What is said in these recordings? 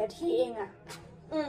นาทีเองอะอืม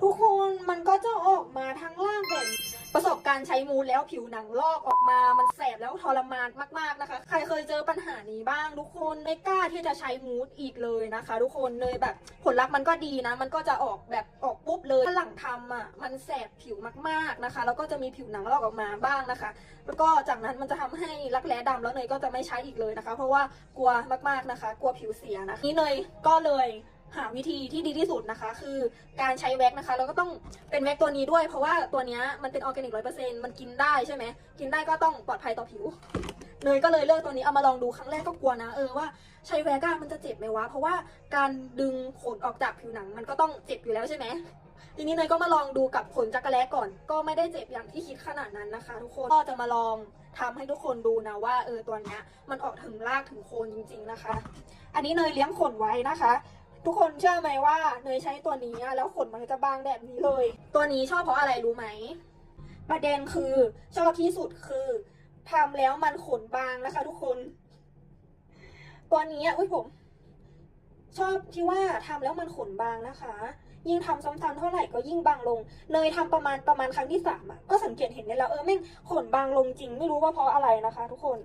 ทุกคนมันก็จะออกมาทั้งล่างแบบประสบการณ์ใช้มูลแล้วผิวหนังลอกออกมา มันแสบแล้วทรมานมากๆนะคะ ใครเคยเจอปัญหานี้บ้าง ทุกคนไม่กล้าที่จะใช้มูดอีกเลยนะคะ ทุกคนเลยแบบผลลัพธ์มันก็ดีนะ มันก็จะออกแบบออกปุ๊บเลยถ้าหลังทำอะมันแสบผิวมากๆนะคะ แล้วก็จะมีผิวหนังลอกออกมาบ้างนะคะ แล้วก็จากนั้นมันจะทำให้รักแร้ดำแล้วเนยก็จะไม่ใช้อีกเลยนะคะ เพราะว่ากลัวมากๆนะคะ กลัวผิวเสียนะคะนี่เนยก็เลย หาวิธีที่ดีที่สุดนะคะ คือการใช้แว็กนะคะเราก็ต้องเป็นแว็กตัวนี้ด้วย เพราะว่าตัวนี้มันเป็นออร์แกนิกร้อยเปอร์เซ็นต์มันกินได้ใช่ไหมกินได้ก็ต้องปลอดภัยต่อผิวเนยก็เลยเลือกตัวนี้เอามาลองดูครั้งแรกก็กลัวนะเออว่าใช้แว็กมันจะเจ็บไหมวะเพราะว่าการดึงขนออกจากผิวหนังมันก็ต้องเจ็บอยู่แล้วใช่ไหมทีนี้เนยก็มาลองดูกับขนจักรแล้ก่อน ก็ไม่ได้เจ็บอย่างที่คิดขนาดนั้นนะคะ ทุกคนก็จะมาลองทำให้ทุกคนดูนะว่าเออตัวนี้มันออกถึงรากถึงโคนจริง ๆนะคะ อันนี้เนยเลี้ยงขนไว้นะคะ ทุกคนเชื่อไหมว่าเนยใช้ตัวนี้อะแล้วขนมันจะบางแบบนี้เลย ตัวนี้ชอบเพราะอะไรรู้ไหมประเด็นคือชอบที่สุดคือทำแล้วมันขนบางนะคะ ทุกคน ตัวนี้อะอุ้ยผม ชอบที่ว่าทำแล้วมันขนบางนะคะ ยิ่งทำซ้ำๆเท่าไหร่ก็ยิ่งบางลงเนยทำประมาณประมาณครั้งที่สามอะก็สังเกตเห็นได้แล้วเออแม่งขนบางลงจริง ไม่รู้ว่าเพราะอะไรนะคะ ทุกคน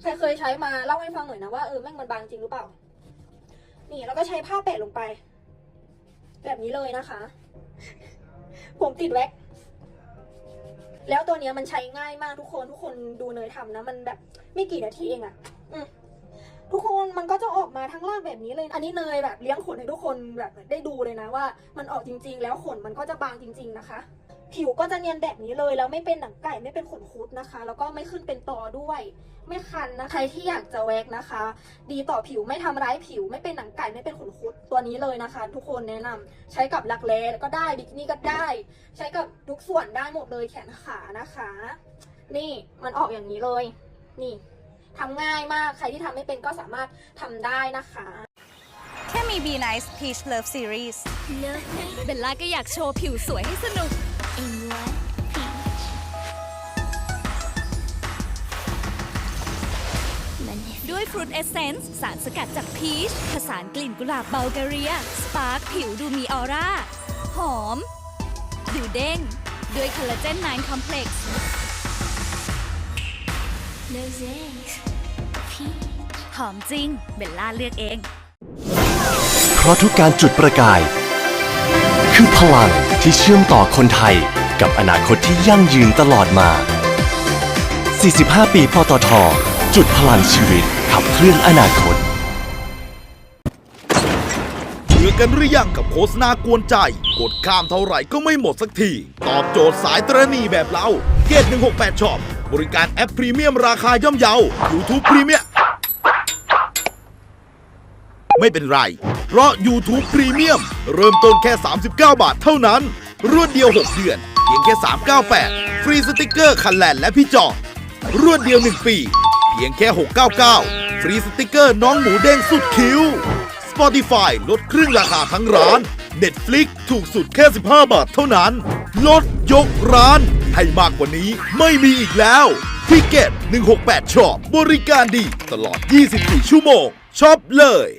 ใครเคยใช้มาเล่าให้ฟังหน่อยนะว่าเออแม่งมันบางจริงหรือเปล่า นี่แล้วก็ใช้ผ้าแปะลงไป แบบนี้เลยนะคะ ผมติดแว็ก แล้วตัวเนี้ยมันใช้ง่ายมากทุกคนทุกคนดูเนยทำนะ มันแบบไม่กี่นาทีเองอะอืมทุกคนมันก็จะออกมาทั้งล่างแบบนี้เลย อันนี้เนยแบบเลี้ยงขนให้ทุกคนแบบได้ดูเลยนะว่า มันออกจริง ๆ แล้วขนมันก็จะบางจริง ๆ นะคะ ผิวก็จะเนียนแบบนี้เลยแล้วไม่เป็นหนังไก่ไม่เป็นขนคุดนะคะ แล้วก็ไม่ขึ้นเป็นตอด้วย ไม่คันนะใครที่อยากจะแวกนะคะ ดีต่อผิวไม่ทำร้ายผิว ไม่เป็นหนังไก่ไม่เป็นขนคุดตัวนี้เลยนะคะ ทุกคนแนะนำใช้กับรักแร้ก็ได้บิกินี่ก็ได้ ใช้กับทุกส่วนได้หมดเลยแขนขานะคะ นี่มันออกอย่างนี้เลย นี่ทำง่ายมากใครที่ทำไม่เป็นก็สามารถทำได้นะคะแค่มี Be Nice Peach Love Series เบลล่าก็อยากโชว์ผิวสวยให้สนุก ด้วย Fruit Essence สารสกัดจากพีชผสานกลิ่นกุหลาบเบลแกเรีย สปาร์คผิวดูมีออร่า หอม ดูเด้ง ด้วยคอลลาเจน9 Complex หอมจริง เบลล่าเลือกเอง เพราะทุกการจุดประกาย คือพลังที่เชื่อมต่อคนไทยกับอนาคตที่ยั่งยืนตลอดมา 45 ปีปตท จุดพลังชีวิตขับเคลื่อนอนาคตเบื่อกันหรือยังกับโฆษณากวนใจ กดข้ามเท่าไหร่ก็ไม่หมดสักที ตอบโจทย์สายตรณีแบบเรา เกต168ช็อปบริการแอปพรีเมียมราคาย่อมเยา YouTube พรีเมียมไม่เป็นไร เพราะ YouTube พรีเมียมเริ่มต้นแค่ 39 บาทเท่านั้น รวดเดียว 6 เดือน เพียงแค่ 398 ฟรีสติกเกอร์คันแลนและพี่จองรวดเดียว 1 ปี เพียงแค่ 699 ฟรีสติกเกอร์น้องหมูเด้งสุดคิ้ว Spotify ลดครึ่งราคาทั้งร้าน Netflix ถูกสุดแค่ 15 บาทเท่านั้น ลดยกร้าน ให้มากกว่านี้ไม่มีอีกแล้วทิเก็ต168ช็อปบริการดีตลอด 24 ชั่วโมงช็อปเลย